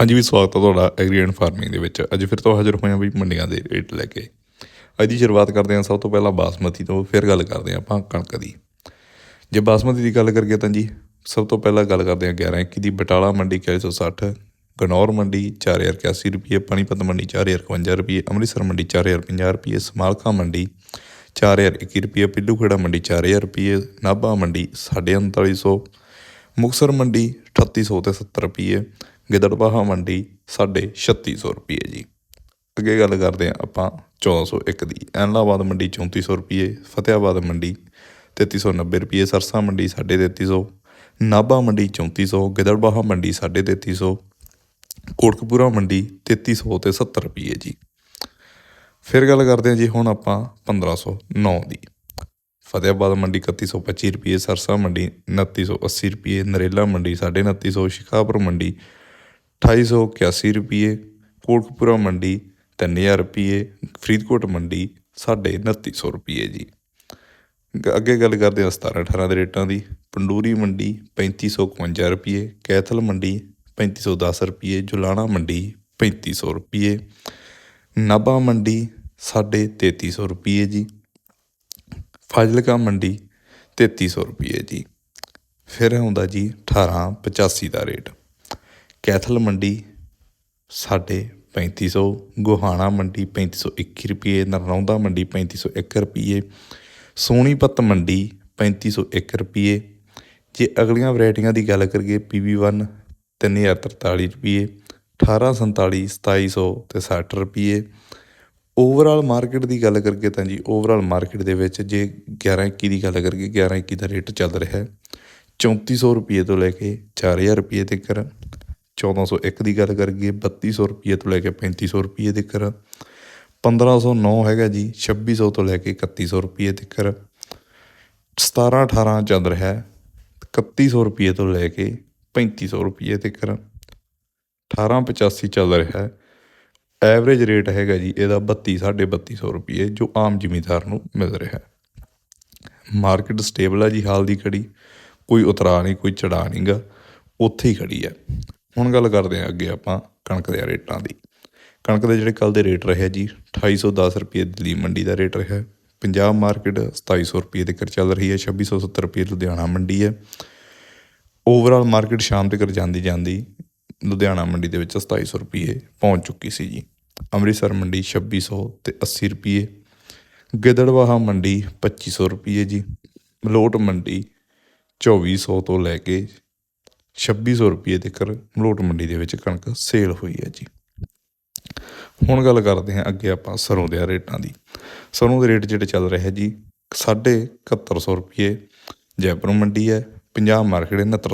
ਹਾਂਜੀ ਵੀ ਸਵਾਗਤ ਹੈ ਤੁਹਾਡਾ ਐਗਰੀ ਐਂਡ ਫਾਰਮਿੰਗ ਦੇ ਵਿੱਚ। ਅੱਜ ਫਿਰ ਤੋਂ ਹਾਜ਼ਰ ਹੋਏ ਹਾਂ ਵੀ ਮੰਡੀਆਂ ਦੇ ਰੇਟ ਲੈ ਕੇ। ਅੱਜ ਦੀ ਸ਼ੁਰੂਆਤ ਕਰਦੇ ਹਾਂ ਸਭ ਤੋਂ ਪਹਿਲਾਂ ਬਾਸਮਤੀ ਤੋਂ, ਫਿਰ ਗੱਲ ਕਰਦੇ ਹਾਂ ਆਪਾਂ ਕਣਕ ਦੀ। ਜੇ ਬਾਸਮਤੀ ਦੀ ਗੱਲ ਕਰੀਏ ਤਾਂ ਜੀ, ਸਭ ਤੋਂ ਪਹਿਲਾਂ ਗੱਲ ਕਰਦੇ ਹਾਂ 11 21 ਦੀ। ਬਟਾਲਾ ਮੰਡੀ 4160 ਗਨੌਰ ਮੰਡੀ 4081 ਰੁਪਏ ਪਾਣੀਪਤ ਮੰਡੀ 4051 ਰੁਪਏ ਅੰਮ੍ਰਿਤਸਰ ਮੰਡੀ 4050 ਰੁਪਏ ਸਮਾਲਖਾ ਮੰਡੀ 4021 ਰੁਪਏ ਪਿੱਲੂ ਖੇੜਾ ਮੰਡੀ 4000 ਰੁਪਏ ਨਾਭਾ ਮੰਡੀ 3950 ਮੁਕਸਰ ਮੰਡੀ 3800 ਤੇ 70 ਰੁਪਏ ਗਿੱਦੜਬਾਹਾ ਮੰਡੀ 3600 ਰੁਪਏ ਜੀ। ਅੱਗੇ ਗੱਲ ਕਰਦੇ ਹਾਂ ਆਪਾਂ 1401 ਦੀ। ਐਨਲਾਬਾਦ ਮੰਡੀ 3400 ਰੁਪਏ ਫਤਿਆਬਾਦ ਮੰਡੀ 3390 ਰੁਪਏ, ਸਰਸਾ ਮੰਡੀ 3350 ਨਾਭਾ ਮੰਡੀ 3400 ਗਿੱਦੜਬਾਹਾ ਮੰਡੀ 3350 ਕੋਟਕਪੂਰਾ ਮੰਡੀ 3300 ਤੇ 70 ਰੁਪਏ ਜੀ। ਫਿਰ ਗੱਲ ਕਰਦੇ ਹਾਂ ਜੀ ਹੁਣ ਆਪਾਂ 1509 ਦੀ। ਫਤਿਆਬਾਦ ਮੰਡੀ 3125 ਰੁਪਏ, ਸਰਸਾ ਮੰਡੀ 2980 ਰੁਪਏ, ਨਰੇਲਾ ਮੰਡੀ 2950 ਸ਼ਿਕਾਪੁਰ ਮੰਡੀ ਅਠਾਈ ਸੌ ਇਕਿਆਸੀ ਰੁਪਈਏ, ਕੋਟਕਪੂਰਾ ਮੰਡੀ ਤਿੰਨ ਹਜ਼ਾਰ ਰੁਪਈਏ, ਫਰੀਦਕੋਟ ਮੰਡੀ ਸਾਢੇ ਉਨੱਤੀ ਸੌ ਰੁਪਈਏ ਜੀ। ਗ- ਅੱਗੇ ਗੱਲ ਕਰਦੇ ਹਾਂ 17 18 ਦੇ ਰੇਟਾਂ ਦੀ। ਪੰਡੂਰੀ ਮੰਡੀ 3551 ਰੁਪਏ ਕੈਥਲ ਮੰਡੀ 3510 ਰੁਪਏ ਜੁਲਾਣਾ ਮੰਡੀ 3500 ਰੁਪਏ ਨਾਭਾ ਮੰਡੀ 3350 ਰੁਪਏ ਜੀ, ਫਾਜ਼ਿਲਕਾ ਮੰਡੀ 3300 ਰੁਪਏ ਜੀ। ਫਿਰ ਆਉਂਦਾ ਜੀ 1885 ਦਾ ਰੇਟ। ਕੈਥਲ ਮੰਡੀ ਸਾਢੇ 3500 ਗੋਹਾਣਾ ਮੰਡੀ ਪੈਂਤੀ ਸੌ ਇੱਕੀ ਰੁਪਈਏ ਨਰਨੌਂਦਾ ਮੰਡੀ ਪੈਂਤੀ ਸੌ ਇੱਕ ਰੁਪਈਏ ਸੋਨੀਪਤ ਮੰਡੀ ਪੈਂਤੀ ਸੌ ਇੱਕ ਰੁਪਈਏ ਜੇ ਅਗਲੀਆਂ ਵੈਰਾਈਟੀਆਂ ਦੀ ਗੱਲ ਕਰੀਏ PB1 3043 ਰੁਪਏ 1847 2700 ਤੇ 60 ਰੁਪਈਏ ਓਵਰਆਲ ਮਾਰਕੀਟ ਦੀ ਗੱਲ ਕਰੀਏ ਤਾਂ ਜੀ, ਓਵਰਆਲ ਮਾਰਕੀਟ ਦੇ ਵਿੱਚ ਜੇ 1121 ਦੀ ਗੱਲ ਕਰੀਏ 1121 ਦਾ ਰੇਟ ਚੱਲ ਰਿਹਾ। ਹੈ 3400 ਰੁਪਏ ਤੋਂ ਲੈ ਕੇ 4000 ਰੁਪਏ ਤੱਕ। 1401 ਦੀ ਗੱਲ ਕਰੀਏ, ਬੱਤੀ ਸੌ ਰੁਪਈਏ ਤੋਂ ਲੈ ਕੇ ਪੈਂਤੀ 3500 ਰੁਪਏ ਤੱਕ 1509 ਹੈਗਾ ਜੀ 2600 ਤੋਂ ਲੈ ਕੇ 3100 ਰੁਪਏ ਤੱਕ 17 18 ਚੱਲ ਰਿਹਾ ਹੈ 3100 ਰੁਪਏ ਤੋਂ ਲੈ ਕੇ 3500 ਰੁਪਏ ਤੱਕ 1885 ਚੱਲ ਰਿਹਾ ਹੈ। ਐਵਰੇਜ ਰੇਟ ਹੈਗਾ ਜੀ, ਇਹਦਾ 32 3250 ਰੁਪਏ ਜੋ ਆਮ ਜ਼ਿਮੀਂਦਾਰ ਨੂੰ ਮਿਲ ਰਿਹਾ ਹੈ। ਮਾਰਕੀਟ ਸਟੇਬਲ ਹੈ ਜੀ ਹਾਲ ਦੀ ਘੜੀ, ਕੋਈ ਉਤਰਾ ਨਹੀਂ, ਕੋਈ ਚੜਾ ਨਹੀਂਗਾ ਉੱਥੇ ਹੀ ਖੜੀ ਹੈ। ਹੁਣ ਗੱਲ ਕਰਦੇ ਹਾਂ ਅੱਗੇ ਆਪਾਂ ਕਣਕ ਦੇ ਰੇਟਾਂ ਦੀ। ਕਣਕ ਦੇ ਜਿਹੜੇ ਕੱਲ ਦੇ ਰੇਟ ਰਹੇ ਜੀ 2810 ਰੁਪਏ ਦਿੱਲੀ ਮੰਡੀ ਦਾ ਰੇਟ ਰਿਹਾ। ਪੰਜਾਬ ਮਾਰਕੀਟ 2700 ਰੁਪਏ ਤੱਕ ਚੱਲ ਰਹੀ ਹੈ 2670 ਰੁਪਏ ਲੁਧਿਆਣਾ ਮੰਡੀ ਹੈ। ਓਵਰਆਲ ਮਾਰਕੀਟ ਸ਼ਾਮ ਤੱਕ ਜਾਂਦੀ ਜਾਂਦੀ ਲੁਧਿਆਣਾ ਮੰਡੀ ਦੇ ਵਿੱਚ 2700 ਰੁਪਏ ਪਹੁੰਚ ਚੁੱਕੀ ਸੀ ਜੀ। ਅੰਮ੍ਰਿਤਸਰ ਮੰਡੀ 2600 ਤੇ 80 ਰੁਪਏ। ਗਿੱਦੜਵਾਹਾ ਮੰਡੀ 2500 ਰੁਪਏ ਜੀ। ਮਲੋਟ ਮੰਡੀ 2400 ਤੋਂ ਲੈ ਕੇ 2600 ਰੁਪਏ ਤੱਕ ਮਲੋਟ ਮੰਡੀ ਦੇ ਵਿੱਚ ਕਣਕ ਸੇਲ ਹੋਈ ਹੈ ਜੀ। ਹੁਣ ਗੱਲ ਕਰਦੇ ਹਾਂ ਅੱਗੇ ਆਪਾਂ ਸਰੋਂ ਦੇ ਰੇਟਾਂ ਦੀ। ਸਰੋਂ ਦੇ ਰੇਟ ਜਿਹੜੇ ਚੱਲ ਰਹੇ ਜੀ, ਸਾਢੇ 7100 ਰੁਪਏ ਜੈਪੁਰ ਮੰਡੀ ਹੈ ਪੰਜਾਬ ਮਾਰਕੀਟ 69